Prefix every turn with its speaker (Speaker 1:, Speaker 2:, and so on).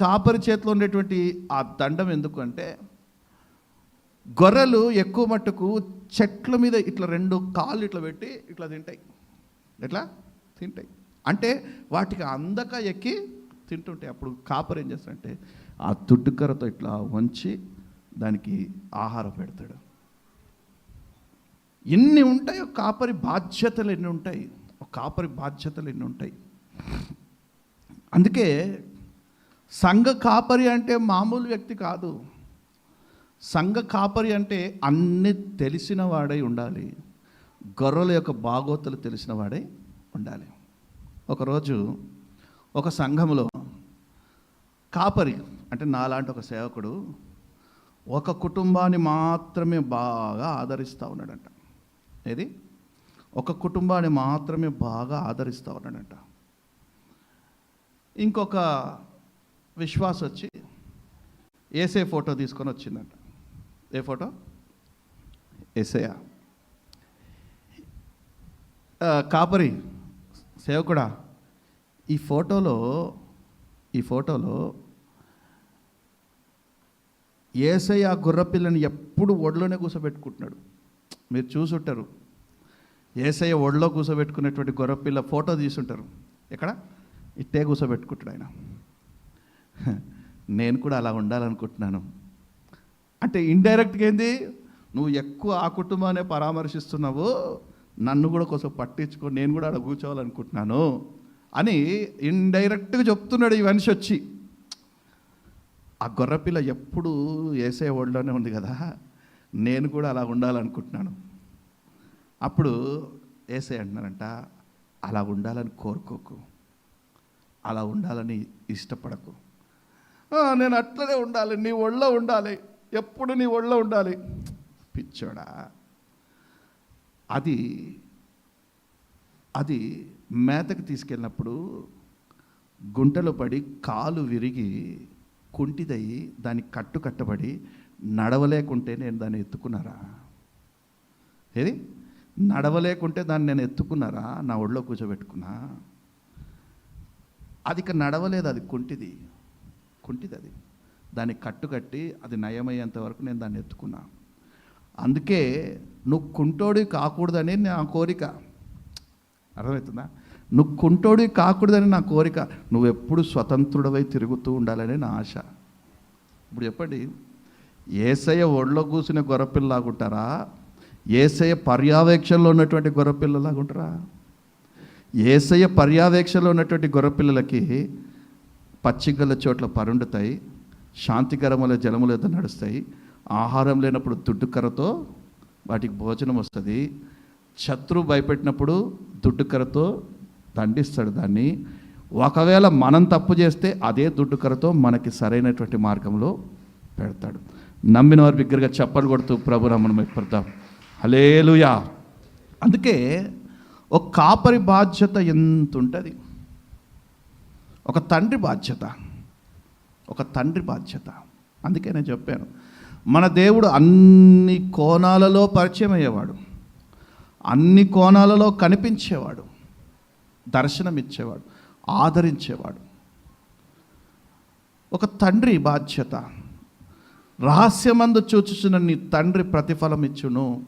Speaker 1: కాపరి చేతిలో ఉండేటువంటి ఆ దండం ఎందుకు అంటే గొర్రెలు ఎక్కువ మట్టుకు చెట్ల మీద ఇట్లా రెండు కాళ్ళు ఇట్లా పెట్టి ఇట్లా తింటాయి. ఎట్లా? తింటాయి. అంటే వాటికి అందక ఎక్కి తింటుంటాయి. అప్పుడు కాపర్ ఏం చేస్తాడంటే ఆ తుట్టుకరతో ఇట్లా వంచి దానికి ఆహారం పెడతాడు. ఎన్ని ఉంటాయో కాపరి బాధ్యతలు ఎన్ని ఉంటాయి? ఒక కాపరి బాధ్యతలు ఎన్ని ఉంటాయి? అందుకే సంఘ కాపరి అంటే మామూలు వ్యక్తి కాదు. సంఘ కాపరి అంటే అన్ని తెలిసిన వాడై ఉండాలి. గొర్రెల యొక్క బాగోతులు తెలిసిన వాడై ఉండాలి. ఒకరోజు ఒక సంఘంలో కాపరి అంటే నాలాంటి ఒక సేవకుడు ఒక కుటుంబాన్ని మాత్రమే బాగా ఆదరిస్తూ ఉన్నాడంట. ఏది? ఒక కుటుంబాన్ని మాత్రమే బాగా ఆదరిస్తూ ఉన్నాడంట. ఇంకొక విశ్వాస వచ్చి ఏసే ఫోటో తీసుకొని వచ్చిందంట. ఏ ఫోటో? ఏసయా కాపరి సేవకుడా ఈ ఫోటోలో ఈ ఫోటోలో ఏసయ్య ఆ గుర్రపిల్లని ఎప్పుడు ఒడిలోనే కూర్చోబెట్టుకుంటున్నాడు మీరు చూసుంటారు. ఏసయ్య ఒడిలో కూర్చోబెట్టుకునేటువంటి గొర్రెపిల్ల ఫోటో తీసుంటారు. ఎక్కడ? ఇట్టే కూర్చోబెట్టుకుంటాడు ఆయన. నేను కూడా అలా ఉండాలనుకుంటున్నాను. అంటే ఇండైరెక్ట్గా ఏంది? నువ్వు ఎక్కువ ఆ కుటుంబాన్ని పరామర్శిస్తున్నావు నన్ను కూడా కొంచెం పట్టించుకో నేను కూడా అక్కడ కూర్చోవాలనుకుంటున్నాను అని ఇండైరెక్ట్గా చెప్తున్నాడు ఈ మనిషి వచ్చి. ఆ గొర్రెపిల్ల ఎప్పుడు వేసే ఒడిలోనే ఉంది కదా నేను కూడా అలా ఉండాలనుకుంటున్నాను. అప్పుడు ఏసే అంటున్నారంట అలా ఉండాలని కోరుకోకు అలా ఉండాలని ఇష్టపడకు నేను అట్లనే ఉండాలి నీ ఒళ్ళో ఉండాలి ఎప్పుడు నీ ఒళ్ళో ఉండాలి. పిచ్చోడా. అది అది మేతకు తీసుకెళ్ళినప్పుడు గుంటలో పడి కాలు విరిగి కుంటిదయ్యి దానికి కట్టు కట్టబడి నడవలేకుంటే నేను దాన్ని ఎత్తుకున్నారా? ఏది? నడవలేకుంటే దాన్ని నేను ఎత్తుకున్నారా? నా ఒళ్ళో కూర్చోబెట్టుకున్నా. అది ఇక నడవలేదు అది కుంటిది. కుంటిది అది. దాన్ని కట్టు కట్టి అది నయమయ్యేంత వరకు నేను దాన్ని ఎత్తుకున్నా. అందుకే నువ్వు కుంటోడి కాకూడదని నా కోరిక. అర్థమవుతుందా? నువ్వు కుంటోడి కాకూడదని నా కోరిక. నువ్వు ఎప్పుడు స్వతంత్రుడవై తిరుగుతూ ఉండాలని నా ఆశ. ఇప్పుడు చెప్పండి. ఏసయ్య ఒళ్ళో కూసిన గొర్రెపిల్లలాగుంటారా? ఏసయ్య పర్యవేక్షణలో ఉన్నటువంటి గొర్రెపిల్లలాగుంటారా? ఏసయ్య పర్యవేక్షణలో ఉన్నటువంటి గొర్రెపిల్లలకి పచ్చిగల చోట్ల పరుండుతాయి శాంతికరముల జలముల ఎదురు నడుస్తాయి. ఆహారం లేనప్పుడు దుడ్డుకరతో వాటికి భోజనం వస్తుంది. శత్రువు భయపెట్టినప్పుడు దుడ్డుకరతో దండిస్తాడు దాన్ని. ఒకవేళ మనం తప్పు చేస్తే అదే దుడ్డుకరతో మనకి సరైనటువంటి మార్గంలో పెడతాడు. నమ్మిన వారి బిగ్గరగా చెప్పలు కొడుతూ ప్రభు రమ్మను మెప్పుడతాం హలేలుయా అందుకే ఒక కాపరి బాధ్యత ఎంత ఉంటుంది ఒక తండ్రి బాధ్యత. ఒక తండ్రి బాధ్యత. అందుకే నేను చెప్పాను. మన దేవుడు అన్ని కోణాలలో పరిచయం అయ్యేవాడు. అన్ని కోణాలలో కనిపించేవాడు. దర్శనం ఇచ్చేవాడు. ఆదరించేవాడు. ఒక తండ్రి బాధ్యత. రహస్యమందు చూచుచున్న నీ తండ్రి ప్రతిఫలం ఇచ్చును.